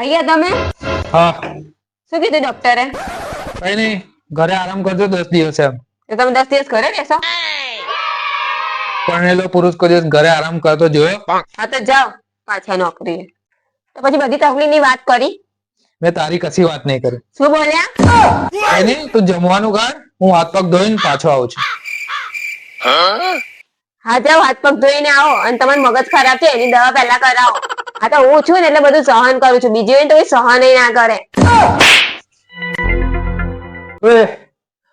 આવી તમે? હા. શું કીધું ડોક્ટરે કઈ નહીં ઘરે આરામ કરજો દસ દિવસ એમ. તો તમે દસ દિવસ ઘરે રહેશો? પરણેલો પુરુષ કોઈ દિવસ ઘરે આરામ કરતો જોયો? હા તો જાઓ પાછા નોકરીએ. તો પછી બધી તકલીફની વાત કરી? મેં તારી કશી વાત નહીં કરી. શું બોલ્યા? કઈ તું જમવાનું કર હું હાથ પગ ધોઈને પાછો આવું છું. હા જાઓ હાથ પગ ધોઈને આવો અને તમારું મગજ ખરાબ છે એની દવા પહેલા કરાવો. હા તો હું છું ને એટલે બધું સહન કરું છું. બીજું હોય તો સહન ના કરે.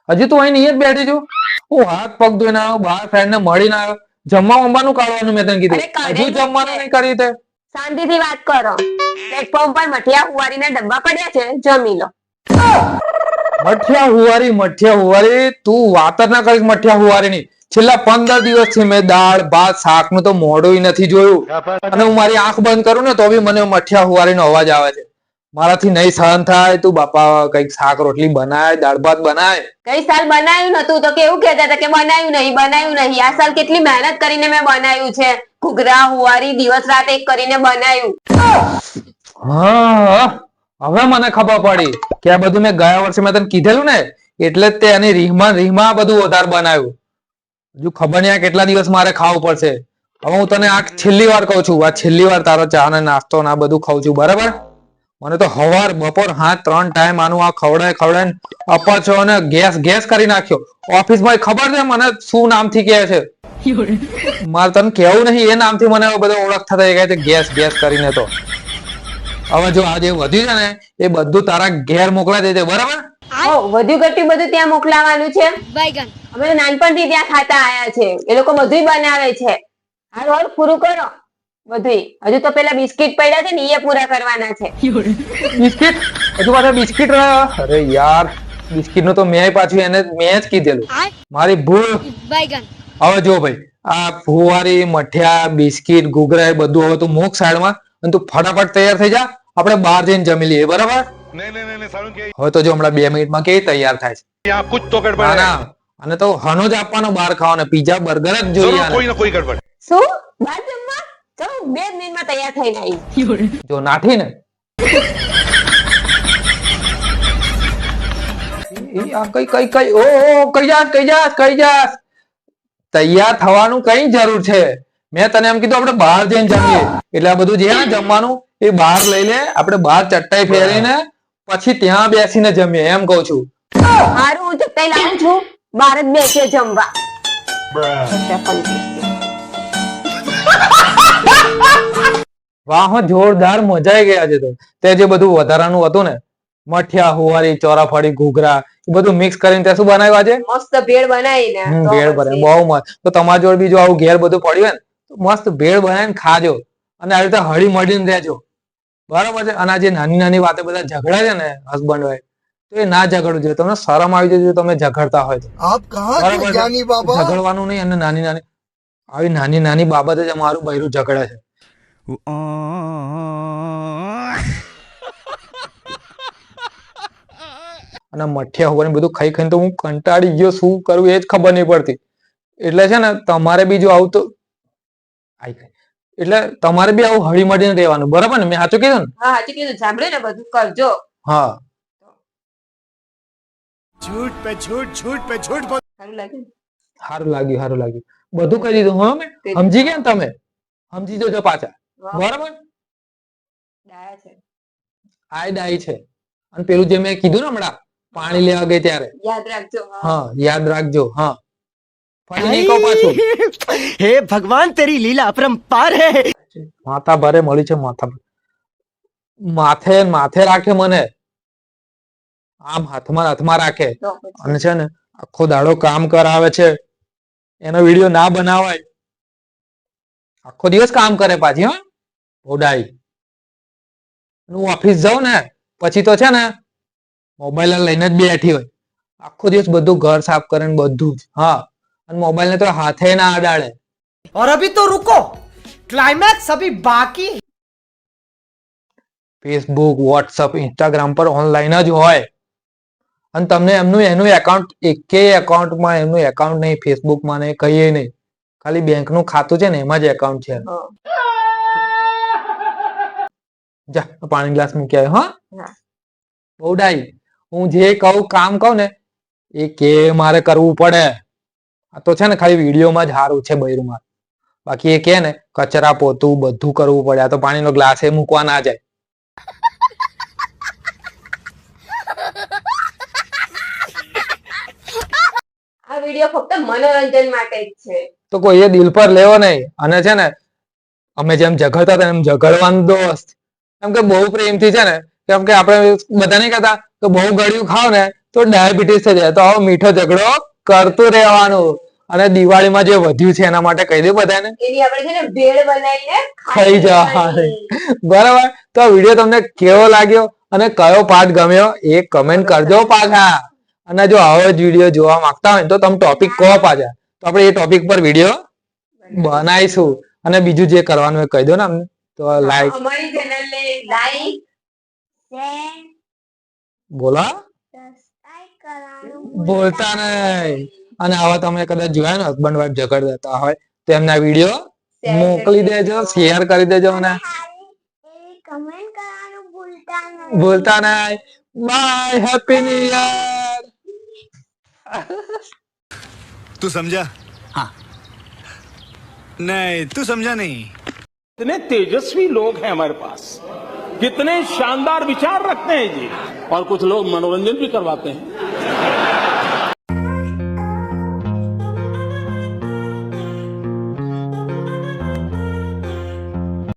હજી તું અહીં નહીં જ બેઠી છું? હું હાથ પગ ધોઈને આવ્યો બહાર ફ્રેન્ડ ને મળીને આવ્યો. જમવા વમવાનું કાઢવાનું મેં તને કીધું. હજુ જમવાનું. નહીં કરી તે. શાંતિથી વાત કરો. પ્લેટફોર્મ પર મઠિયા હુવારીના ડબ્બા પડ્યા છે. જમી લો. મઠિયા હુવારી મઠિયા હુવારી તું વાત જ ના કરીશ મઠિયા હુવારી ની છેલ્લા પંદર દિવસથી મેં દાળ ભાત શાકનું તો મોઢું નથી જોયું. અને હું મારી આંખ બંધ કરું ને તો બી મને મઠિયા હુવારીનો અવાજ આવે છે. મારાથી નહીં સહન થાય તું બાપા કંઈક શાક રોટલી બનાય દાળ ભાત બનાય. કઈ સાલ બનાવ્યું નતું? તો કેવું કહેતા હતા કે બનાવ્યું નહીં બનાવ્યું નહીં. આ સાલ કેટલી મહેનત કરીને મેં બનાવ્યું છે. ઘૂઘરા હુવારી દિવસ રાત એક કરીને બનાવ્યું. હા હવે મને ખબર પડી કે આ બધું મેં ગયા વર્ષે મેં તને કીધેલું ને એટલે જ તે એની રીહમાં રીહમાં બધું વધારે બનાવ્યું. હજુ ખબર નહીં કેટલા દિવસ મારે ખાવું પડશે. હવે હું તને આ છેલ્લી વાર કહું છું આ છેલ્લી વાર તારો ચા ને નાસ્તો ના બધું ખાઉં છું બરાબર? મને તો હવાર બપોર હા ત્રણ ટાઈમ આનું આ ખવડાય ખવડાય અપાચો અને ગેસ ગેસ કરી નાખ્યો. ઓફિસમાં ખબર છે મને શું નામથી કહે છે? મારે તને કેવું નહીં એ નામથી મને બધો ઓળખ થતા કહે છે ગેસ ગેસ કરીને તો. હવે જો આ જે વધ્યું છે ને એ બધું તારા ઘેર મોકલા દેજે બરાબર? વધ્યું ઘટ્યું બધું ત્યાં મોકલાવાનું છે. અમે નાનપણથી ત્યાં ખાતા આયા છે. એ લોકો બધું બનાવે છે. હાલ હાલ પૂરું કરો. બધું હજુ તો પેલા બિસ્કિટ પડ્યા છે ને એ પૂરા કરવાના છે. બિસ્કિટ? હજુ પાછા બિસ્કિટ અરે યાર બિસ્કિટનું તો મેં પાછું એને મેં જ કીધેલું. મારી ભૂલ. હવે જો ભાઈ આ ફુવારી મઠિયા બિસ્કિટ ઘૂઘરા બધું હવે તું મૂક સાઈડમાં અને તું ફટાફટ તૈયાર થઈ જા. આપણે બહાર જઈને જમી લઈએ બરાબર? હવે તો જો હમણાં બે મિનિટમાં કેવી તૈયાર થાય છે? કુછ તો ના. અને તો હનો જ આપવાનો બહાર ખાવાનો પીઝા બર્ગર જ જોઈએ કોઈ કોઈ ગડબડ. શું? બહાર જમવા? બે મિનિટમાં તૈયાર થઈને આવી જો નાઠી ને કઈ કઈ કઈ ઓ કઈ જાસ કઈ જાસ કઈ જાસ. તૈયાર થવાનું કઈ જરૂર છે? મેં તને એમ કીધું આપણે બહાર જઈને જમીએ. એટલે આ બધું જ્યાં જમવાનું એ બહાર લઈ લે આપણે બહાર ચટ્ટાઈ ફેરીને પછી ત્યાં બેસીને જમીએ. એમ કઉ છું. સારું હું લાવું છું. બાર જ બેસે. જમવા વાહ જોરદાર મજા આવી ગયા છે તો. તે જે બધું વધારાનું હતું ને મઠિયા હુવારી ચોરાફળી ઘૂઘરા એ બધું મિક્સ કરીને ત્યાં શું બનાવ્યું આજે મસ્ત ભેળ બનાવીને. ભેળ બને બહુ મસ્ત. તો તમારા જોડે બીજું આવું ઘેર બધું પડ્યું ને તો મસ્ત ભેળ બનાવીને ખાજો. અને આવી રીતે હળી મળીને રહેજો. બરાબર છે? અને આ જે નાની નાની વાતે બધા ઝઘડા છે ને હસબન્ડ હોય તો એ ના ઝઘડવું જોઈએ. તમને શરમ આવી જાય તમે ઝઘડતા હોય તો. ઝઘડવાનું નહીં અને નાની નાની આવી નાની નાની બાબતે જ અમારું બૈરું ઝઘડે છે. અને મઠિયા હોવાને બધું ખાઈ ખાઈને તો હું કંટાળી ગયો શું કરું એ જ ખબર નહીં પડતી. એટલે છે ને તમારે બી જો આવું તો એટલે તમારે બી આવું હળી મળીને રહેવાનું. બરાબર ને? મેં સાચું કીધું ને? હા સાચું કીધું. સાંભળે ને બધું? કરજો. હા. झूठ पे झूठ झूठ पे झूठ बोल સારું લાગે ને? સારું લાગ્યું સારું લાગ્યું બધું કહી દીધું હા મેં સમજી ગયા ને તમે સમજી જજો પાછા વાહ, બરાબર ડાયા છે આય ડાય છે અને પેલું જે મેં કીધું ને હમણાં પાણી લેવા ગઈ ત્યારે યાદ રાખજો હા. હા યાદ રાખજો હા ફરી નહીં કહું પાછું हे भगवान तेरी लीला अपरंपार है માથા ભારે મળી છે માથા ભારે. માથે ને માથે રાખે મને આમ હાથમાં હાથમાં રાખે. અને છે ને આખો દાડો કામ કરાવે છે. એનો વીડિયો ના બનાવાય. આખો દિવસ કામ કરે પાછી હા. ભોડાઈ હું ઓફિસ જાઉં ને પછી તો છે ને મોબાઈલ લઈને જ બેઠી હોય. આખો દિવસ બધું ઘર સાફ કરે ને બધું જ હા. અને મોબાઈલ ને તો હાથે ના અડાડે. ઓર અભી તો રૂકો ક્લાઇમેક્સ અભી બાકી ફેસબુક વોટ્સઅપ ઇન્સ્ટાગ્રામ પર ઓનલાઈન જ હોય. અને તમને એમનું એનું એકાઉન્ટ એકેય એકાઉન્ટમાં એમનું એકાઉન્ટ નહીં ફેસબુકમાં નહીં કહીએ નહીં. ખાલી બેંકનું ખાતું છે ને એમાં જ એકાઉન્ટ છે. જા પાણી ગ્લાસ મૂકી આવ્યો હા. બહુ ડાઈ હું જે કહું કામ કહું ને એ કે મારે કરવું પડે. આ તો છે ને ખાલી વિડીયોમાં જ સારું છે બૈરુમાં બાકી એ કે ને કચરા પોતું બધું કરવું પડે. આ તો પાણીનો ગ્લાસ એ મૂકવા ના જાય આ વીડિયો ફક્ત મનોરંજન માટે જ છે. તો કોઈએ દિલ પર લેવો નહીં. અને છે ને અમે જેમ ઝઘડતા હતા એમ ઝઘડવાનું દોસ્ત એમ કે બહુ પ્રેમથી છે ને કેમ કે આપણે બધા નહીં કહેતા કે બહુ ગળ્યું ખાવ ને તો ડાયાબિટીસ થઈ જાય. તો આવો મીઠો ઝઘડો કરતું રહેવાનું. અને દિવાળીમાં જે વધ્યું છે એના માટે કહી દે બધાને. એની આપણે છે ને ભેળ બનાવીને ખાઈ જવાની. બરાબર? તો આ વીડિયો તમને કેવો લાગ્યો અને કયો પાર્ટ ગમ્યો એ કમેન્ટ કરજો પાછા. અને જો આવો જ વીડિયો જોવા માંગતા હોય તો તમે ટોપિક કહો પાછા. તો આપણે એ ટોપિક પર વીડિયો બનાવીશું. અને બીજું જે કરવાનું એ કહી દો ને અમને. તો લાઈક અમારી ચેનલ ને લાઈક બોલો. બોલતા નહીં. અને આવા તમે કદાચ જોયા ને હસબન્ડ વાઈફ ઝઘડતા હોય તો એમના વીડિયો મોકલી દેજો. શેર કરી દેજો અને કમેન્ટ કરવાનું ભૂલતા નહીં. ભૂલતા નહીં. બાય હેપી ન્યુ યર तू समझा? हाँ। नहीं तू समझा नहीं। इतने तेजस्वी लोग हैं हमारे पास। कितने शानदार विचार रखते हैं जी। और कुछ लोग मनोरंजन भी करवाते हैं।